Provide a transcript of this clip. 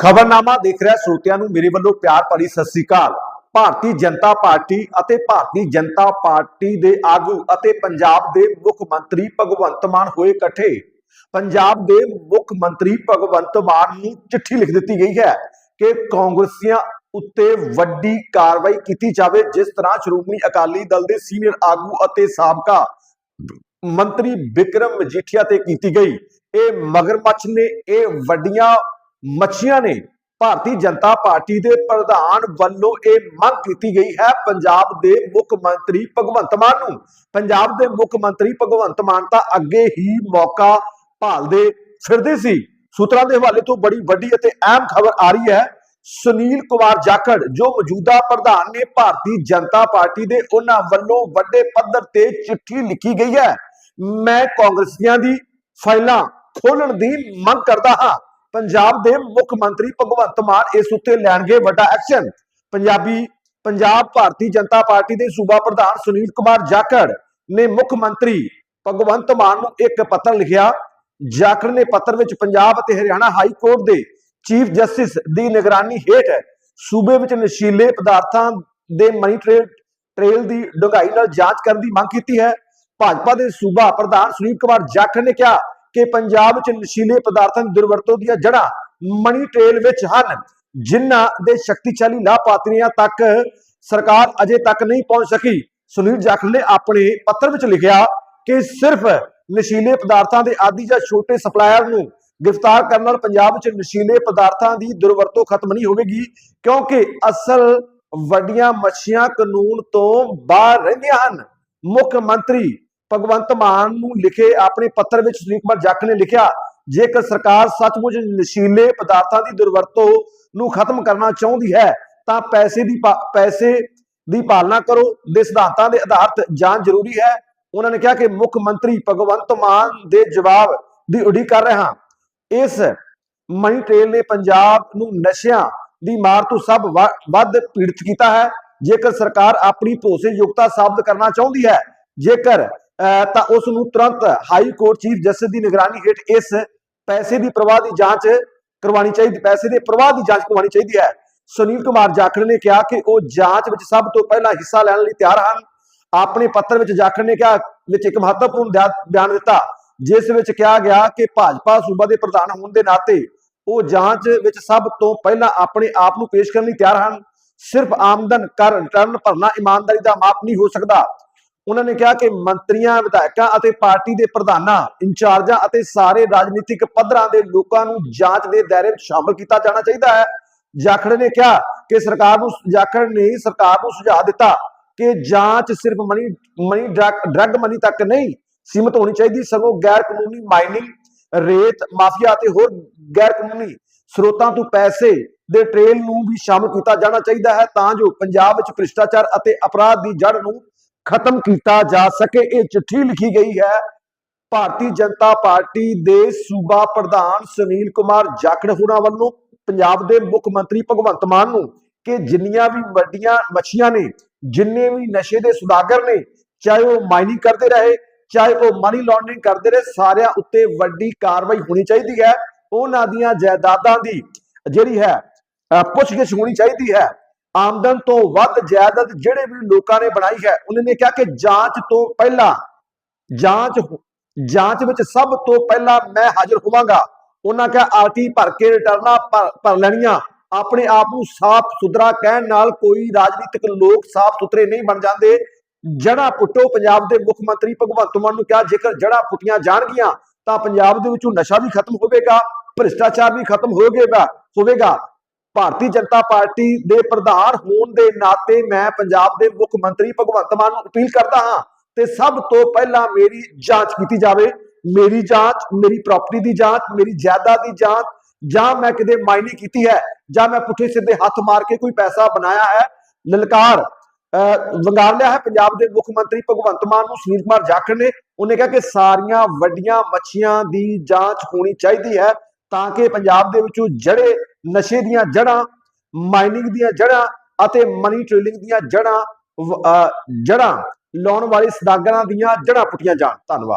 ਖਬਰਨਾਮਾ ਦੇਖ ਰਿਹਾ ਸਰੋਤਿਆਂ ਨੂੰ। ਮੇਰੇ ਵੱਲੋਂ ਪਿਆਰ ਭਰੀ ਸਤਿ ਸ੍ਰੀ ਅਕਾਲ। ਭਾਰਤੀ ਜਨਤਾ ਪਾਰਟੀ ਅਤੇ ਭਾਰਤੀ ਜਨਤਾ ਪਾਰਟੀ ਦੇ ਆਗੂ ਅਤੇ ਪੰਜਾਬ ਦੇ ਮੁੱਖ ਮੰਤਰੀ ਭਗਵੰਤ ਮਾਨ ਹੋਏ ਇਕੱਠੇ ਪੰਜਾਬ ਦੇ ਮੁੱਖ ਮੰਤਰੀ ਭਗਵੰਤ ਮਾਨ ਨੂੰ ਚਿੱਠੀ ਲਿਖ ਦਿੱਤੀ ਗਈ ਹੈ ਕਿ ਕਾਂਗਰਸੀਆਂ ਉੱਤੇ ਵੱਡੀ ਕਾਰਵਾਈ ਕੀਤੀ ਜਾਵੇ, ਜਿਸ ਤਰ੍ਹਾਂ ਸ਼੍ਰੋਮਣੀ ਅਕਾਲੀ ਦਲ ਦੇ ਸੀਨੀਅਰ ਆਗੂ ਅਤੇ ਸਾਬਕਾ ਮੰਤਰੀ ਵਿਕਰਮ ਮਜੀਠੀਆ ਤੇ ਕੀਤੀ ਗਈ। ਇਹ ਮਗਰਮੱਛ ਨੇ, ਇਹ ਵੱਡੀਆਂ ਮੱਛੀਆਂ ਨੇ ਭਾਰਤੀ ਜਨਤਾ ਪਾਰਟੀ ਦੇ ਪ੍ਰਧਾਨ ਵੱਲੋਂ ਇਹ ਮੰਗ ਕੀਤੀ ਗਈ ਹੈ, ਪੰਜਾਬ ਦੇ ਮੁੱਖ ਮੰਤਰੀ ਭਗਵੰਤ ਮਾਨ ਨੂੰ। ਪੰਜਾਬ ਦੇ ਮੁੱਖ ਮੰਤਰੀ ਭਗਵੰਤ ਮਾਨ ਤਾਂ ਅੱਗੇ ਹੀ ਮੌਕਾ ਭਾਲਦੇ ਫਿਰਦੇ ਸੀ। ਸੂਤਰਾਂ ਦੇ ਹਵਾਲੇ ਤੋਂ ਬੜੀ ਵੱਡੀ ਅਤੇ ਅਹਿਮ ਖਬਰ ਆ ਰਹੀ ਹੈ, ਸੁਨੀਲ ਕੁਮਾਰ ਜਾਖੜ, ਜੋ ਮੌਜੂਦਾ ਪ੍ਰਧਾਨ ਨੇ ਭਾਰਤੀ ਜਨਤਾ ਪਾਰਟੀ ਦੇ ਉਹਨਾਂ ਵੱਲੋਂ ਵੱਡੇ ਪੱਧਰ ਤੇ ਚਿੱਠੀ ਲਿਖੀ ਗਈ ਹੈ। ਮੈਂ ਕਾਂਗਰਸੀਆਂ ਦੀ ਫਾਈਲਾਂ ਖੋਲਣ ਦੀ ਮੰਗ ਕਰਦਾ ਹਾਂ। ਪੰਜਾਬ ਦੇ ਮੁੱਖ ਮੰਤਰੀ ਭਗਵੰਤ ਮਾਨ ਇਸ ਉੱਤੇ ਲੈਣਗੇ ਵੱਡਾ ਐਕਸ਼ਨ। ਪੰਜਾਬੀ, ਪੰਜਾਬ ਭਾਰਤੀ ਜਨਤਾ ਪਾਰਟੀ ਦੇ ਸੂਬਾ ਪ੍ਰਧਾਨ ਸੁਨੀਲ ਕੁਮਾਰ ਜਾਖੜ ਨੇ ਮੁੱਖ ਮੰਤਰੀ ਭਗਵੰਤ ਮਾਨ ਨੂੰ ਇੱਕ ਪੱਤਰ ਲਿਖਿਆ। ਜਾਖੜ ਨੇ ਪੱਤਰ ਵਿੱਚ ਪੰਜਾਬ ਅਤੇ ਹਰਿਆਣਾ ਹਾਈ ਕੋਰਟ ਦੇ ਚੀਫ ਜਸਟਿਸ ਦੀ ਨਿਗਰਾਨੀ ਹੇਠ ਸੂਬੇ ਵਿੱਚ ਨਸ਼ੀਲੇ ਪਦਾਰਥਾਂ ਦੇ ਮਨੀ ਟ੍ਰੇਲ ਟ੍ਰੇਲ ਦੀ ਡੂੰਘਾਈ ਨਾਲ ਜਾਂਚ ਕਰਨ ਦੀ ਮੰਗ ਕੀਤੀ ਹੈ। ਭਾਜਪਾ ਦੇ ਸੂਬਾ ਪ੍ਰਧਾਨ ਸੁਨੀਲ ਕੁਮਾਰ ਜਾਖੜ ਨੇ ਕਿਹਾ ਕਿ ਪੰਜਾਬ ਵਿੱਚ ਨਸ਼ੀਲੇ ਪਦਾਰਥਾਂ ਦੀ ਦੁਰਵਰਤੋਂ ਦੀਆਂ ਜੜ੍ਹਾਂ ਮਨੀ ਟ੍ਰੇਲ ਵਿੱਚ ਹਨ, ਜਿਨ੍ਹਾਂ ਦੇ ਸ਼ਕਤੀਸ਼ਾਲੀ ਲਾਭਪਾਤਰੀਆਂ ਤੱਕ ਸਰਕਾਰ ਅਜੇ ਤੱਕ ਨਹੀਂ ਪਹੁੰਚ ਸਕੀ। ਸੁਨੀਲ ਜਾਖੜ ਨੇ ਆਪਣੇ ਪੱਤਰ ਵਿੱਚ ਲਿਖਿਆ ਕਿ ਸਿਰਫ ਨਸ਼ੀਲੇ ਪਦਾਰਥਾਂ ਦੇ ਆਦੀ ਜਾਂ ਛੋਟੇ ਸਪਲਾਇਰ ਨੂੰ ਗ੍ਰਿਫਤਾਰ ਕਰਨ ਨਾਲ ਪੰਜਾਬ ਵਿੱਚ ਨਸ਼ੀਲੇ ਪਦਾਰਥਾਂ ਦੀ ਦੁਰਵਰਤੋਂ ਖਤਮ ਨਹੀਂ ਹੋਵੇਗੀ, ਕਿਉਂਕਿ ਅਸਲ ਵੱਡੀਆਂ ਮੱਛੀਆਂ ਕਾਨੂੰਨ ਤੋਂ ਬਾਹਰ ਰਹਿੰਦੀਆਂ ਹਨ। ਮੁੱਖ ਮੰਤਰੀ ਭਗਵੰਤ ਮਾਨ ਨੂੰ ਲਿਖੇ, ਆਪਣੇ ਪੱਤਰ ਵਿੱਚ ਸੁਨੀਲ ਕੁਮਾਰ ਜੱਟ ਨੇ ਲਿਖਿਆ, ਜੇਕਰ ਸਰਕਾਰ ਸੱਚਮੁੱਚ ਨਸ਼ੀਲੇ ਪਦਾਰਥਾਂ ਦੀ ਦੁਰਵਰਤੋਂ ਨੂੰ ਖਤਮ ਕਰਨਾ ਚਾਹੁੰਦੀ ਹੈ, ਤਾਂ ਪੈਸੇ ਦੀ ਪੈਸੇ ਦੀ ਪਾਲਣਾ ਕਰੋ, ਦੇ ਸਿਧਾਂਤਾਂ ਦੇ ਆਧਾਰਿਤ ਜਾਂਚ ਜ਼ਰੂਰੀ ਹੈ। ਉਹਨਾਂ ਨੇ ਕਿਹਾ ਕਿ ਮੁੱਖ ਮੰਤਰੀ ਭਗਵੰਤ ਮਾਨ ਦੇ ਜਵਾਬ ਦੀ ਉਡੀਕ ਕਰ ਰਹੇ ਹਾਂ। ਇਸ ਮਨੀ ਟ੍ਰੇਲ ਨੇ ਪੰਜਾਬ ਨੂੰ ਨਸ਼ਿਆਂ ਦੀ ਮਾਰ ਤੋਂ ਸਭ ਵੱਧ ਪੀੜਤ ਕੀਤਾ ਹੈ। ਜੇਕਰ ਸਰਕਾਰ ਆਪਣੀ ਭਰੋਸੇਯੋਗਤਾ ਸਾਬਤ ਕਰਨਾ ਚਾਹੁੰਦੀ ਹੈ, ਜੇਕਰ ਤਾਂ ਉਸ ਨੂੰ ਤੁਰੰਤ ਹਾਈ ਕੋਰਟ ਚੀਫ ਜਸਟਿਸ ਦੀ ਨਿਗਰਾਨੀ ਹੇਠ ਇਸ ਪੈਸੇ ਦੀ ਪ੍ਰਵਾਹ ਦੀ ਜਾਂਚ ਕਰਵਾਉਣੀ ਚਾਹੀਦੀ, ਪੈਸੇ ਦੇ ਪ੍ਰਵਾਹ ਦੀ ਜਾਂਚ ਕਰਵਾਉਣੀ ਚਾਹੀਦੀ ਹੈ। ਸੁਨੀਲ ਕੁਮਾਰ ਜਾਖੜ ਨੇ ਕਿਹਾ ਕਿ ਉਹ ਜਾਂਚ ਵਿੱਚ ਸਭ ਤੋਂ ਪਹਿਲਾਂ ਹਿੱਸਾ ਲੈਣ ਲਈ ਤਿਆਰ ਹਨ। ਆਪਣੇ ਪੱਤਰ ਵਿੱਚ ਜਾਖੜ ਨੇ ਕਿਹਾ, ਵਿੱਚ ਇੱਕ ਮਹੱਤਵਪੂਰਨ ਬਿਆਨ ਦਿੱਤਾ, ਜਿਸ ਵਿੱਚ ਕਿਹਾ ਗਿਆ ਕਿ ਭਾਜਪਾ ਸੂਬਾ ਦੇ ਪ੍ਰਧਾਨ ਹੋਣ ਦੇ ਨਾਤੇ ਉਹ ਜਾਂਚ ਵਿੱਚ ਸਭ ਤੋਂ ਪਹਿਲਾਂ ਆਪਣੇ ਆਪ ਨੂੰ ਪੇਸ਼ ਕਰਨ ਲਈ ਤਿਆਰ ਹਨ। ਸਿਰਫ ਆਮਦਨ ਕਰ ਰਿਟਰਨ ਭਰਨਾ ਇਮਾਨਦਾਰੀ ਦਾ ਮਾਪ ਨਹੀਂ ਹੋ ਸਕਦਾ। ਉਹਨਾਂ ਨੇ ਕਿਹਾ ਕਿ ਮੰਤਰੀਆਂ, ਵਿਧਾਇਕਾਂ ਅਤੇ ਪਾਰਟੀ ਦੇ ਪ੍ਰਧਾਨਾਂ, ਇੰਚਾਰਜਾਂ ਅਤੇ ਸਾਰੇ ਰਾਜਨੀਤਿਕ ਪੱਧਰਾਂ ਦੇ ਲੋਕਾਂ ਨੂੰ ਜਾਂਚ ਦੇ ਦਾਇਰੇ ਵਿੱਚ ਸ਼ਾਮਲ ਕੀਤਾ ਜਾਣਾ ਚਾਹੀਦਾ ਹੈ। ਜਾਖੜ ਨੇ ਕਿਹਾ ਕਿ ਸਰਕਾਰ ਨੂੰ ਜਾਖੜ ਨੇ ਸਰਕਾਰ ਨੂੰ ਸੁਝਾਅ ਦਿੱਤਾ ਕਿ ਜਾਂਚ ਸਿਰਫ ਮਨੀ ਮਨੀ ਡਰੱਗ ਮਨੀ ਤੱਕ ਨਹੀਂ, ਸੀਮਤ ਹੋਣੀ ਚਾਹੀਦੀ, ਸਗੋਂ ਗੈਰ ਕਾਨੂੰਨੀ ਮਾਈਨਿੰਗ, ਰੇਤ, ਮਾਫੀਆ ਅਤੇ ਹੋਰ ਗੈਰ ਕਾਨੂੰਨੀ ਸਰੋਤਾਂ ਤੋਂ ਪੈਸੇ ਦੇ ਟ੍ਰੇਲ ਨੂੰ ਵੀ ਸ਼ਾਮਲ ਕੀਤਾ ਜਾਣਾ ਚਾਹੀਦਾ ਹੈ। ਤਾਂ ਜੋ ਪੰਜਾਬ ਵਿੱਚ ਭ੍ਰਿਸ਼ਟਾਚਾਰ ਅਤੇ ਅਪਰਾਧ ਦੀ ਜੜ ਨੂੰ ਖਤਮ ਕੀਤਾ ਜਾ ਸਕੇ, ਇਹ ਚਿੱਠੀ ਲਿਖੀ ਗਈ ਹੈ। ਭਾਰਤੀ ਜਨਤਾ ਪਾਰਟੀ ਦੇ ਸੂਬਾ ਪ੍ਰਧਾਨ ਸੁਨੀਲ ਕੁਮਾਰ ਜਾਖੜ ਹੋਰਾਂ ਵੱਲੋਂ ਪੰਜਾਬ ਦੇ ਮੁੱਖ ਮੰਤਰੀ ਭਗਵੰਤ ਮਾਨ ਨੂੰ ਕਿ ਜਿੰਨੀਆਂ ਵੀ ਵੱਡੀਆਂ ਮੱਛੀਆਂ ਨੇ, ਜਿੰਨੇ ਵੀ ਨਸ਼ੇ ਦੇ ਸੁਦਾਗਰ ਨੇ, ਚਾਹੇ ਉਹ ਮਾਈਨਿੰਗ ਕਰਦੇ ਰਹੇ, ਚਾਹੇ ਉਹ ਮਨੀ ਲਾਂਡਰਿੰਗ ਕਰਦੇ ਰਹੇ, ਸਾਰਿਆਂ ਉੱਤੇ ਵੱਡੀ ਕਾਰਵਾਈ ਹੋਣੀ ਚਾਹੀਦੀ ਹੈ। ਉਹਨਾਂ ਦੀਆਂ ਜਾਇਦਾਦਾਂ ਦੀ ਜਿਹੜੀ ਹੈ ਪੁੱਛਗਿੱਛ ਹੋਣੀ ਚਾਹੀਦੀ ਹੈ। ਆਮਦਨ ਤੋਂ ਵੱਧ ਜਾਇਦਾਦ ਜਿਹੜੇ ਵੀ ਲੋਕਾਂ ਨੇ ਬਣਾਈ ਹੈ, ਉਹਨਾਂ ਨੇ ਕਿਹਾ ਕਿ ਜਾਂਚ ਤੋਂ ਪਹਿਲਾਂ, ਜਾਂਚ ਜਾਂਚ ਵਿੱਚ ਸਭ ਤੋਂ ਪਹਿਲਾਂ ਮੈਂ ਹਾਜ਼ਰ ਹੋਵਾਂਗਾ। ਉਹਨਾਂ ਕਿਹਾ ਆਰਟੀ ਭਰ ਕੇ ਰਿਟਰਨਾਂ ਭਰ- ਲੈਣੀਆਂ। ਆਪਣੇ ਆਪ ਨੂੰ ਸਾਫ਼ ਸੁਥਰਾ ਕਹਿਣ ਨਾਲ ਕੋਈ ਰਾਜਨੀਤਿਕ ਲੋਕ ਸਾਫ਼ ਸੁਥਰੇ ਨਹੀਂ ਬਣ ਜਾਂਦੇ। ਜੜਾ ਪੁੱਟੋ, ਪੰਜਾਬ ਦੇ ਮੁੱਖ ਮੰਤਰੀ ਭਗਵੰਤ ਮਾਨ ਨੂੰ ਕਿਹਾ, ਜੇਕਰ ਜੜਾ ਪੁੱਟੀਆਂ ਜਾਣਗੀਆਂ, ਤਾਂ ਪੰਜਾਬ ਦੇ ਵਿੱਚੋਂ ਨਸ਼ਾ ਵੀ ਖਤਮ ਹੋਵੇਗਾ, ਭ੍ਰਿਸ਼ਟਾਚਾਰ ਵੀ ਖਤਮ ਹੋਵੇਗਾ ਹੋਵੇਗਾ। ਭਾਰਤੀ ਜਨਤਾ ਪਾਰਟੀ ਦੇ ਪ੍ਰਧਾਨ ਹੋਣ ਦੇ ਨਾਤੇ ਮੈਂ ਪੰਜਾਬ ਦੇ ਮੁੱਖ ਮੰਤਰੀ ਭਗਵੰਤ ਮਾਨ ਨੂੰ ਅਪੀਲ ਕਰਦਾ ਹਾਂ ਤੇ ਸਭ ਤੋਂ ਪਹਿਲਾਂ ਮੇਰੀ ਜਾਂਚ ਕੀਤੀ ਜਾਵੇ ਮੇਰੀ ਜਾਂਚ ਮੇਰੀ ਪ੍ਰਾਪਰਟੀ ਦੀ ਜਾਂਚ ਮੇਰੀ ਜਾਇਦਾਦ ਦੀ ਜਾਂਚ ਜਾਂ ਮੈਂ ਕਿਤੇ ਮਾਈਨਿੰਗ ਕੀਤੀ ਹੈ ਜਾਂ ਮੈਂ ਪੁੱਠੇ ਸਿੱਧੇ ਹੱਥ ਮਾਰ ਕੇ ਕੋਈ ਪੈਸਾ ਬਣਾਇਆ ਹੈ। ਲਲਕਾਰ ਅਹ, ਵੰਗਾਰ ਲਿਆ ਹੈ ਪੰਜਾਬ ਦੇ ਮੁੱਖ ਮੰਤਰੀ ਭਗਵੰਤ ਮਾਨ ਨੂੰ ਸੁਨੀਲ ਕੁਮਾਰ ਜਾਖੜ ਨੇ। ਉਹਨੇ ਕਿਹਾ ਕਿ ਸਾਰੀਆਂ ਵੱਡੀਆਂ ਮੱਛੀਆਂ ਦੀ ਜਾਂਚ ਹੋਣੀ ਚਾਹੀਦੀ ਹੈ। ਤਾਂ ਕਿ ਪੰਜਾਬ ਦੇ ਵਿੱਚੋਂ ਜੜੇ ਨਸ਼ੇ ਦੀਆਂ ਜੜ੍ਹਾਂ ਮਾਈਨਿੰਗ ਦੀਆਂ ਜੜ੍ਹਾਂ ਅਤੇ ਮਨੀ ਟ੍ਰੇਲਿੰਗ ਦੀਆਂ ਜੜ੍ਹਾਂ ਵ- ਜੜ੍ਹਾਂ ਲਾਉਣ ਵਾਲੇ ਸਦਾਗਰਾਂ ਦੀਆਂ ਜੜ੍ਹਾਂ ਪੁੱਟੀਆਂ ਜਾਣ। ਧੰਨਵਾਦ।